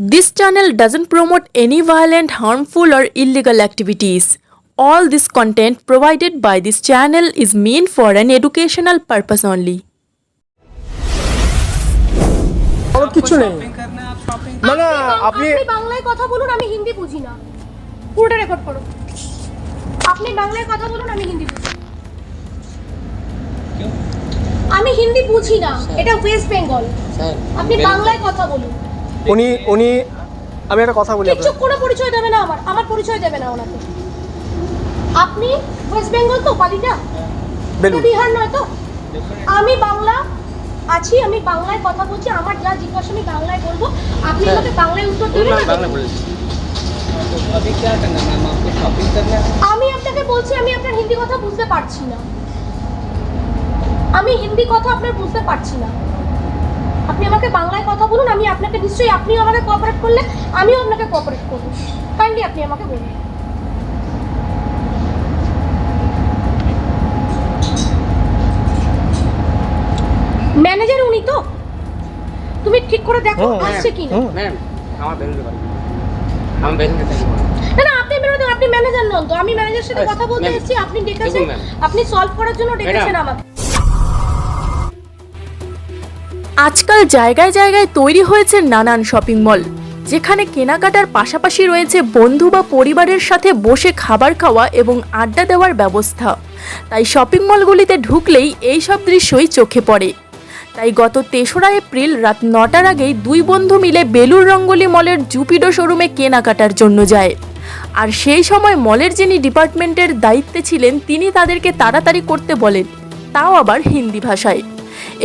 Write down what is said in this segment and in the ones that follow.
This channel doesn't promote any violent, harmful, or illegal activities. All this content provided by this channel is meant for an educational purpose only. আমার কিছু নেই না না আপনি আপনি বাংলায় কথা বলুন আমি হিন্দি বুঝি না পুরোটা রেকর্ড করো আপনি বাংলায় কথা বলুন আমি হিন্দি বুঝি আমি হিন্দি বুঝি না এটা ওয়েস্ট বেঙ্গল আপনি বাংলায় কথা বলুন উনি উনি আমি একটা কথা বলি কিছু কোনো পরিচয় দেবে না আমার আমার পরিচয় দেবে না ওনাকে। আপনি ওয়েস্ট বেঙ্গল তো পালিটা? বিহার নয় তো? আমি বাংলা আছি আমি বাংলায় কথা বলছি আমার যা জিজ্ঞাসা আমি বাংলায় বলব। আপনি হ্যাঁ। আমাকে বাংলায় উত্তর দেবেন না? আমি আপনাকে বলছি আমি আপনার হিন্দি কথা বুঝতে পারছি না। আমি হিন্দি কথা আপনার বুঝতে পারছি না। আপনি আমাকে বাংলায় কথা বলুন আমি আপনাকে নিশ্চয়ই আপনি আমাকে কোঅপারেট করলে আমিও আপনাকে কোঅপারেট করব। কাইন্ডলি আপনি আমাকে বলুন। ম্যানেজার উনি তো? তুমি ঠিক করে দেখো আসছে কি না। मैम আমার বাড়ি আমার বেলুনের বাড়ি না না আপনি বেরোতে আপনি ম্যানেজার নন তো। আমি ম্যানেজারের সাথে আচ্ছা, কথা বলতে ম্যাম। এসেছি আপনি ডেকেছেন। আপনি সলভ করার জন্য ডেকেছেন আমাকে। আজকাল জায়গায় জায়গায় তৈরি হয়েছে নানান শপিং মল যেখানে কেনাকাটার পাশাপাশি রয়েছে বন্ধু বা পরিবারের সাথে বসে খাবার খাওয়া এবং আড্ডা দেওয়ার ব্যবস্থা। তাই শপিং মলগুলিতে ঢুকলেই এই সব দৃশ্যই চোখে পড়ে। তাই গত তেসরা এপ্রিল রাত নটার আগেই দুই বন্ধু মিলে বেলুর রঙ্গলি মলের জুপিডো শোরুমে কেনাকাটার জন্য যায়। আর সেই সময় মলের যিনি ডিপার্টমেন্টের দায়িত্বে ছিলেন, তিনি তাদেরকে তাড়াতাড়ি করতে বলেন। তাও আবার হিন্দি ভাষায়।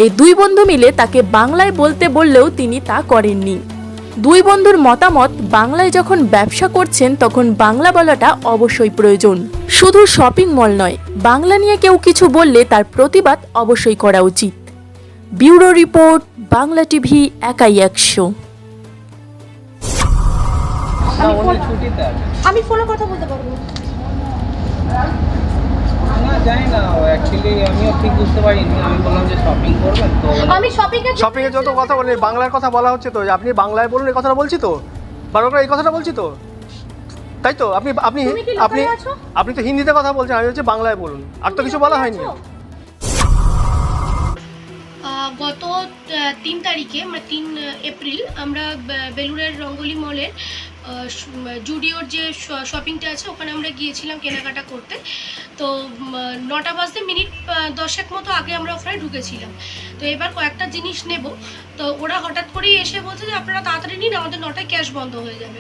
এই দুই বন্ধু মিলে তাকে বাংলায় বলতে বললেও তিনি তা করেননি। দুই বন্ধুর মতামত, বাংলায় যখন ব্যবসা করছেন তখন বাংলা বলাটা অবশ্যই প্রয়োজন। শুধু শপিং মল নয়, বাংলা নিয়ে কেউ কিছু বললে তার প্রতিবাদ অবশ্যই করা উচিত। ব্যুরো রিপোর্ট, বাংলা টিভি, একাই একশো। আমি ফোনে কথা বলতে পারব। জানি না অ্যাকচুয়ালি আমিও ঠিক বুঝতে পারিনি। আমি বললাম যে শপিং করবেন তো। আমি শপিং এর শপিং এর যত কথা বলেন বাংলার কথা বলা হচ্ছে তো। আপনি বাংলায় বলুন এই কথাটা বলছি তো? বারবার এই কথাটা বলছি তো? তাই তো? আপনি আপনি আপনি আপনি তো হিন্দিতে কথা বলছেন আমি হচ্ছে বাংলায় বলুন। আর তো কিছু বলা হয়নি। গত তিন তারিখে মানে তিন এপ্রিল আমরা বেলুড়ের রঙ্গলি মলের জুডিওর যে শপিংটা আছে, ওখানে আমরা গিয়েছিলাম কেনাকাটা করতে। তো নটা বাজতে মিনিট দশেক মতো আগে আমরা ওখানে ঢুকেছিলাম। তো এবার কয়েকটা জিনিস নেব। তো ওরা হঠাৎ করেই এসে বলছে যে, আপনারা তাড়াতাড়ি নিন, আমাদের নটায় ক্যাশ বন্ধ হয়ে যাবে।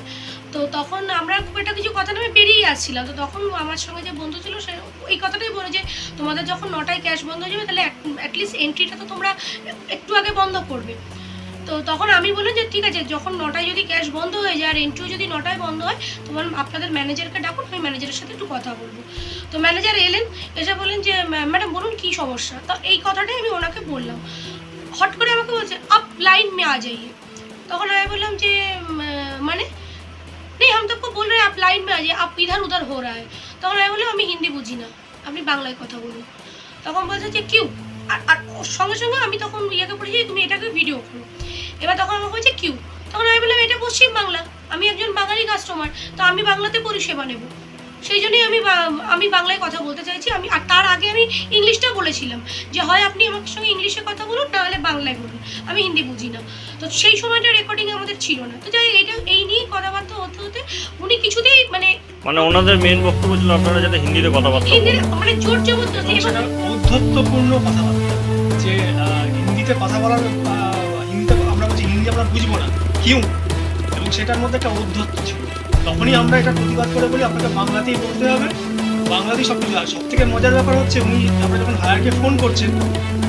তো তখন আমরা খুব একটা কিছু কথা নেমে বেরিয়ে আসছিলাম তো তখন আমার সঙ্গে যে বন্ধু ছিল, সে এই কথাটাই বলে যে, তোমাদের যখন নটায় ক্যাশ বন্ধ হয়ে যাবে, তাহলে অ্যাটলিস্ট এন্ট্রিটা তো তোমরা একটু আগে বন্ধ করবে। তো তখন আমি বললাম যে, ঠিক আছে, যখন নটায় যদি ক্যাশ বন্ধ হয়ে যায় আর এন্ট্রিও যদি নটায় বন্ধ হয় তখন আপনাদের ম্যানেজারকে ডাকুন, আমি ম্যানেজারের সাথে একটু কথা বলব। তো ম্যানেজার এলেন, এসে বললেন যে ম্যাডাম, বলুন কী সমস্যা? তো এই কথাটাই আমি ওনাকে বললাম। হট করে আমাকে বলছে, আপ লাইন মে আ যাইয়ে। তখন আমি বললাম যে মানে? নেই আমি তো বল রে, আপ লাইন মে আ যাই আপ ইধার উধার হো রা তখন আমি বললাম, আমি হিন্দি বুঝি না, আপনি বাংলায় কথা বলুন। তখন বলছে যে, কিউ? আর ওর সঙ্গে সঙ্গে আমি তখন ইয়েকে পড়েছি তুমি এটাকে ভিডিও করো। এবার তখন আমাকে বলছে কিউ। তখন আমি বললাম, এটা পশ্চিম বাংলা। আমি একজন বাঙালি কাস্টমার তো আমি বাংলাতে পরিষেবা নেব। সেই জন্যই আমি আমি বাংলায় কথা বলতে চাইছি। আমি, আর তার আগে আমি ইংলিশটা বলেছিলাম, যে হয় আপনি আমার সঙ্গে ইংলিশে কথা বলুন নাহলে বাংলায় বলুন। আমি হিন্দি বুঝি না। তো সেই সময়টা রেকর্ডিং আমাদের ছিল না। তো যাই এইটা এই নিয়ে কথাবার্তা মানে ওনাদের মেন বক্তব্য ছিল আপনারা যাতে হিন্দিতে কথাবার্তা মানে জোর জবরদস্তি এবং সেটা ঔদ্ধত্যপূর্ণ কথাবার্তা। যে হিন্দিতে কথা বলার হিন্দিতে আমরা বলছি হিন্দি আমরা বুঝব না কিউ এবং সেটার মধ্যে একটা ঔদ্ধত্য ছিল। তখনই আমরা এটা প্রতিবাদ করে বলি আপনাকে বাংলাতেই বলতে হবে। বাংলাতেই সব কিছু সব থেকে মজার ব্যাপার হচ্ছে উনি আমরা যখন হায়ারকে ফোন করছেন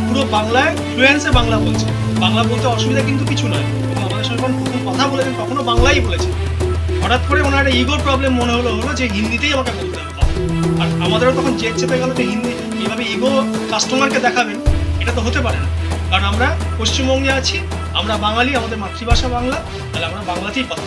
পুরো বাংলায় ফ্লুয়েন্সে বাংলা বলছে। বাংলা বলতে অসুবিধা কিন্তু কিছু নয়। এবং আমাদের সঙ্গে যখন প্রথম কথা বলেছেন তখনও বাংলাই বলেছেন। হঠাৎ করে ওনার একটা ইগোর প্রবলেম মনে হলো হলো যে হিন্দিতেই আমাকে বলতে হবে আর আমাদেরও তখন জেদ চেপে গেল যে হিন্দি, এইভাবে ইগো কাস্টমারকে দেখাবেন, এটা তো হতে পারে না কারণ আমরা পশ্চিমবঙ্গে আছি, আমরা বাঙালি, আমাদের মাতৃভাষা বাংলা, তাহলে আমরা বাংলাতেই কথা।